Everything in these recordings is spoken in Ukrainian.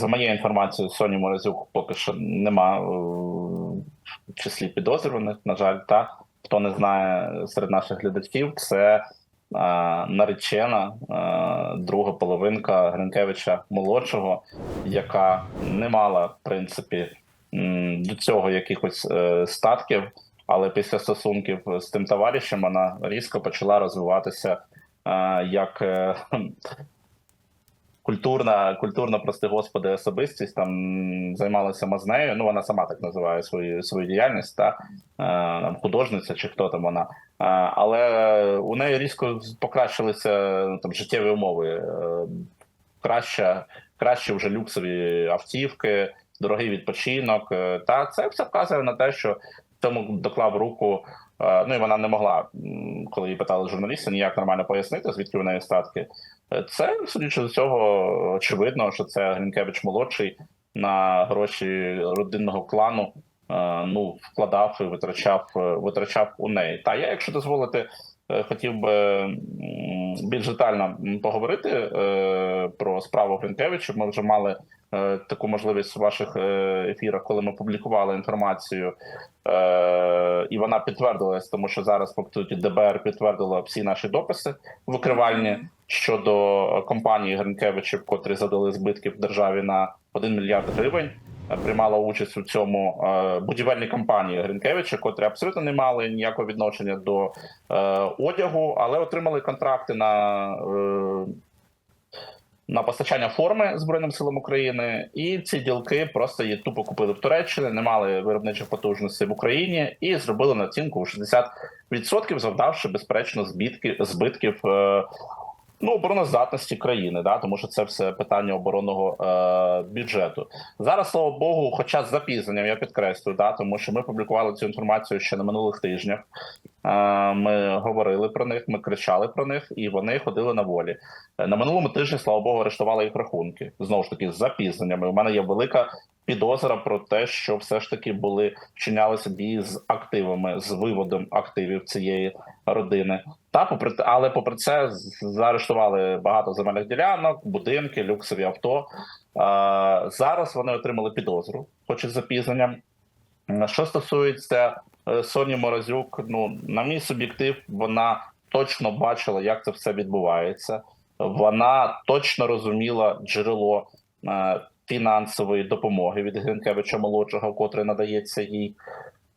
За моєю інформацією, Соні Морозюк поки що нема е, в числі підозрюваних. На жаль, та хто не знає серед наших глядачів, це е, наречена е, друга половинка Гринкевича молодшого, яка не мала в принципі до цього якихось статків, але після стосунків з тим товаришем вона різко почала розвиватися е, як. Культурна, культурна, прости господи, особистість там займалася мазнею. Ну вона сама так називає свою свою діяльність, та е, там, художниця чи хто там вона. Е, але у неї різко покращилися там життєві умови. Краще, краще вже люксові автівки, дорогий відпочинок. Е, Та це все вказує на те, що в цьому доклав руку. Ну і вона не могла, коли її питали журналісти, ніяк нормально пояснити, звідки у неї статки. Це, судячи з цього, очевидно, що це Гринкевич молодший на гроші родинного клану. е, Ну, вкладав і витрачав, е, витрачав у неї. Та я, якщо дозволити, хотів би більш детально поговорити е, про справу Гринкевича. Ми вже мали е, таку можливість в ваших е, ефірах, коли ми публікували інформацію, е, і вона підтвердилась, тому що зараз по суті ДБР підтвердило всі наші дописи викривальні щодо компанії Гринкевичів, котрі задали збитків державі на 1 мільярд гривень. Е, Приймала участь у цьому е, будівельній компанії Гринкевича, котрі абсолютно не мали ніякого відношення до е, одягу, але отримали контракти на, на постачання форми Збройним силам України, і ці ділки просто її тупо купили в Туреччині, не мали виробничих потужностей в Україні і зробили націнку у 60%, завдавши безперечно збитків. Ну, обороноздатності країни, да, тому що це все питання оборонного е, бюджету. Зараз, слава Богу, хоча з запізненням, я підкреслюю, да, тому що ми публікували цю інформацію ще на минулих тижнях. Ми говорили про них, ми кричали про них, і вони ходили на волі. На минулому тижні, слава Богу, арештували їх рахунки. Знову ж таки, з запізненнями. У мене є велика підозра про те, що все ж таки були вчинялися дії з активами, з виводом активів цієї родини. Та попри але попри це заарештували багато земельних ділянок, будинки, люксові авто. Зараз вони отримали підозру, хоч і з запізненням. Що стосується Соні Морозюк, ну на мій суб'єктив, вона точно бачила, як це все відбувається. Вона точно розуміла джерело е, фінансової допомоги від Гринкевича молодшого, котре надається їй.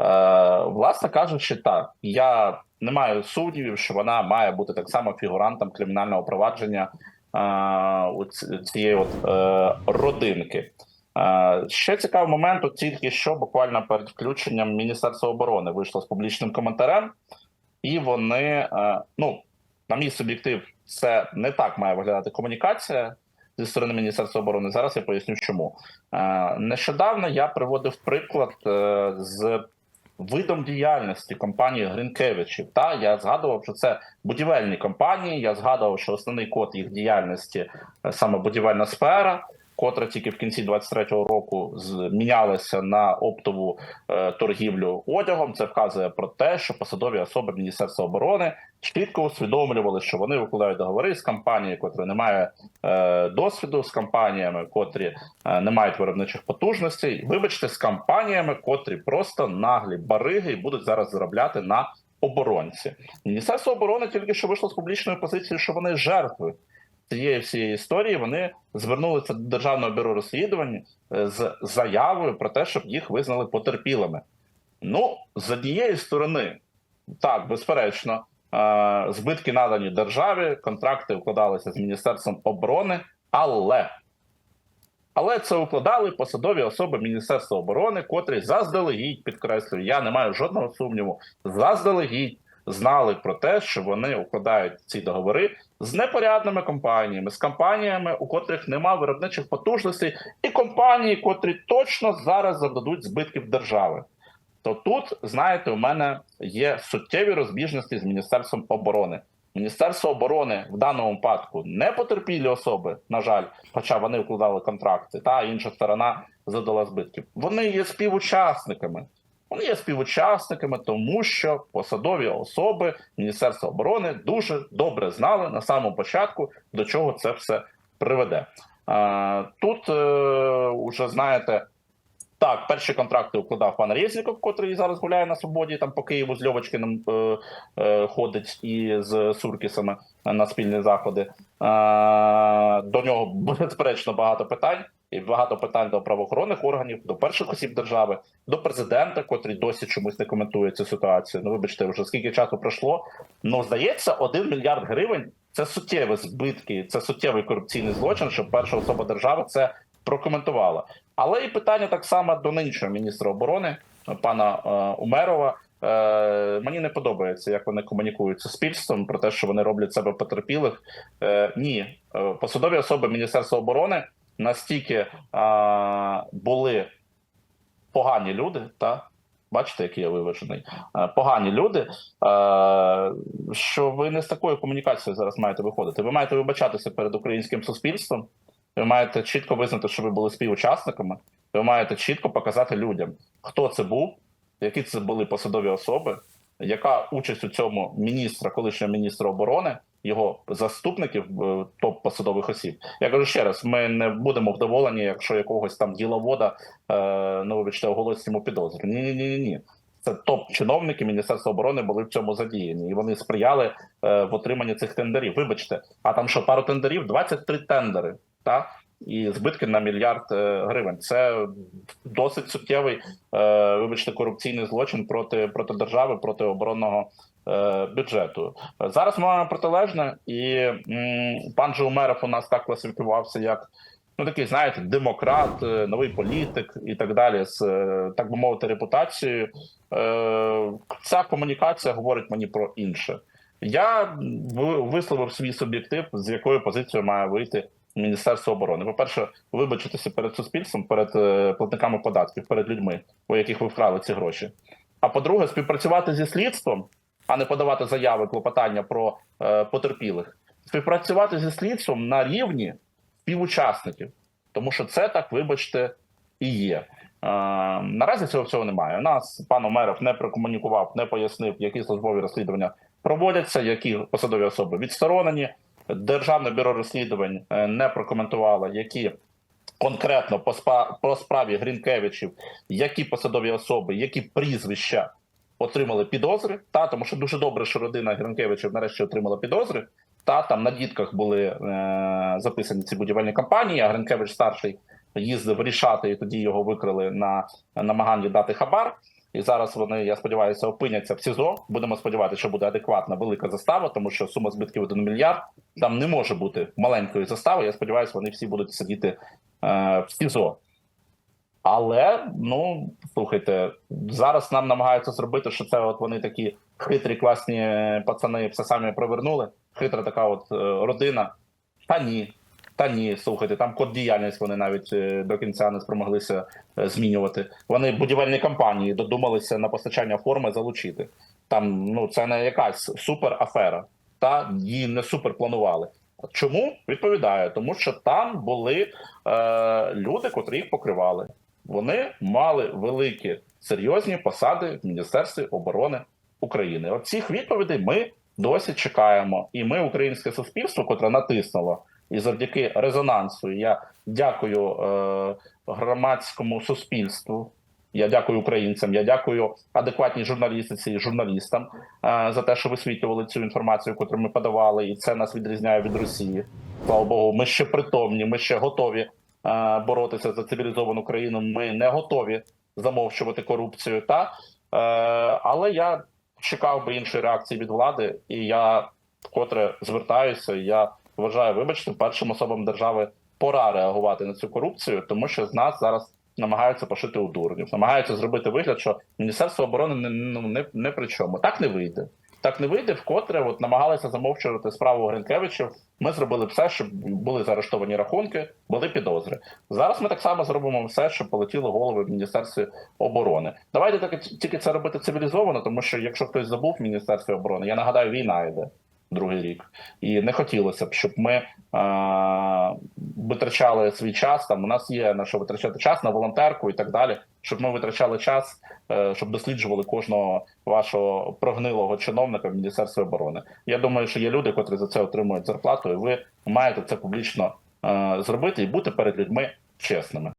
Е, власне кажучи, так я не маю сумнівів, що вона має бути так само фігурантом кримінального провадження е, цієї от е, родинки. Е, Ще цікавий момент, от тільки що буквально перед включенням Міністерства оборони вийшло з публічним коментарем, і вони, е, ну, на мій суб'єктив, це не так має виглядати комунікація зі сторони Міністерства оборони. Зараз я поясню, чому. Е, Нещодавно я приводив приклад з видом діяльності компанії Гринкевичів. Та я згадував, що це будівельні компанії. Я згадував, що основний код їх діяльності саме будівельна сфера. Котра тільки в кінці 23-го року змінялася на оптову е, торгівлю одягом. Це вказує про те, що посадові особи Міністерства оборони чітко усвідомлювали, що вони викладають договори з компанією, котра не має е, досвіду, з компаніями, котрі е, не мають виробничих потужностей. Вибачте, з компаніями, котрі просто наглі бариги і будуть зараз заробляти на оборонці. Міністерство оборони тільки що вийшло з публічною позицією, що вони жертви цієї всієї історії. Вони звернулися до державного бюро розслідувань е, з заявою про те, щоб їх визнали потерпілими. Ну, з однієї сторони, так, безперечно, е, збитки надані державі, контракти укладалися з Міністерством оборони, але. Але це укладали посадові особи Міністерства оборони, котрі заздалегідь підкреслюю, я не маю жодного сумніву, заздалегідь знали про те, що вони укладають ці договори з непорядними компаніями, з компаніями, у котрих нема виробничих потужностей, і компанії, котрі точно зараз завдадуть збитків держави. То тут, знаєте, у мене є суттєві розбіжності з Міністерством оборони. Міністерство оборони в даному випадку не потерпілі особи, на жаль, хоча вони укладали контракти, та інша сторона задала збитків. Вони є співучасниками. Вони є співучасниками, тому що посадові особи Міністерства оборони дуже добре знали на самому початку, до чого це все приведе. Тут е, уже знаєте. Так, перші контракти укладав пан Резніков, котрий зараз гуляє на свободі, там по Києву з Льовочкиним е, е, ходить і з Суркісами на спільні заходи. Е, до нього безперечно багато питань, і багато питань до правоохоронних органів, до перших осіб держави, до президента, котрий досі чомусь не коментує цю ситуацію. Ну, вибачте, вже скільки часу пройшло. Ну, здається, один мільярд гривень це суттєві збитки, це суттєвий корупційний злочин, щоб перша особа держави це прокоментувала. Але і питання так само до нинішнього міністра оборони пана е, Умерова. Е, мені не подобається, як вони комунікують суспільством про те, що вони роблять себе потерпілих. Е, ні, Е, посадові особи Міністерства оборони настільки е, були погані люди, та бачите, який я виважений, погані люди. Е, що ви не з такою комунікацією зараз маєте виходити. Ви маєте вибачатися перед українським суспільством. Ви маєте чітко визнати, що ви були співучасниками. Ви маєте чітко показати людям, хто це був, які це були посадові особи, яка участь у цьому міністра, колишнього міністра оборони, його заступників, е, топ посадових осіб. Я кажу ще раз: ми не будемо вдоволені, якщо якогось там діловода, е, ну вибачте, оголосить йому підозру. Ні, ні, ні, ні. Це топ-чиновники Міністерства оборони були в цьому задіяні, і вони сприяли е, в отриманні цих тендерів. Вибачте, а там що пару тендерів, 23 тендери, та і збитки на мільярд е, гривень. Це досить суттєвий, е, вибачте, корупційний злочин проти проти держави, проти оборонного е, бюджету. Зараз ми маємо протилежне, і пан Жеумеров у нас так класифікувався як. Ну, такий, знаєте, демократ, новий політик і так далі, з так би мовити, репутацією. Ця комунікація говорить мені про інше. Я висловив свій суб'єктив, з якою позицією має вийти Міністерство оборони. По-перше, вибачитися перед суспільством, перед е, платниками податків, перед людьми, у яких ви вкрали ці гроші. А по-друге, співпрацювати зі слідством, а не подавати заяви, клопотання про е, потерпілих, співпрацювати зі слідством на рівні співучасників, тому що це так, вибачте, і є. Е, наразі цього всього немає. У нас пан Омеров не прокомунікував, не пояснив, які службові розслідування проводяться, які посадові особи відсторонені. Державне бюро розслідувань е, не прокоментувало, які конкретно по спа по справі Грінкевичів, які посадові особи, які прізвища отримали підозри. Та тому, що дуже добре, що родина Гринкевичів нарешті отримала підозри. Та там на дітках були е, записані ці будівельні компанії. А Гринкевич старший їздив рішати, і тоді його викрили на намаганні дати хабар. І зараз вони, я сподіваюся, опиняться в СІЗО. Будемо сподіватися, що буде адекватна велика застава, тому що сума збитків 1 мільярд там не може бути маленької застави. Я сподіваюся, вони всі будуть сидіти е, в СІЗО. Але ну слухайте, зараз нам намагаються зробити, що це от вони такі хитрі, класні пацани все самі провернули. Хитра така от е, родина. Та ні, та ні, слухайте, там код діяльність вони навіть е, до кінця не спромоглися е, змінювати. Вони будівельні компанії додумалися на постачання форми залучити. Там ну це не якась супер афера, та її не супер планували. Чому відповідаю? Тому що там були е, люди, котрі їх покривали. Вони мали великі серйозні посади в Міністерстві оборони України. От цих відповідей ми досі чекаємо, і ми, українське суспільство, котре натиснуло, і завдяки резонансу. Я дякую е, громадському суспільству. Я дякую українцям. Я дякую адекватній журналістиці і журналістам е, за те, що висвітлювали цю інформацію, яку ми подавали, і це нас відрізняє від Росії. Слава Богу, ми ще притомні, ми ще готові е, боротися за цивілізовану країну. Ми не готові замовчувати корупцію. Та е, але я чекав би іншої реакції від влади, і я вкотре звертаюся. Я вважаю, вибачте, першим особам держави пора реагувати на цю корупцію, тому що з нас зараз намагаються пошити у дурнів, намагаються зробити вигляд, що міністерство оборони не ну не, не при чому. Так не вийде. Так не вийде, вкотре от намагалися замовчувати справу Гринкевичів. Ми зробили все, щоб були заарештовані рахунки, були підозри. Зараз ми так само зробимо все, щоб полетіли голови в міністерстві оборони. Давайте так тільки це робити цивілізовано, тому що якщо хтось забув в міністерстві оборони, я нагадаю, війна йде другий рік, і не хотілося б, щоб ми е- витрачали свій час. Там у нас є на що витрачати час на волонтерку і так далі. Щоб ми витрачали час, е- щоб досліджували кожного вашого прогнилого чиновника в міністерстві оборони. Я думаю, що є люди, котрі за це отримують зарплату, і ви маєте це публічно е, зробити і бути перед людьми чесними.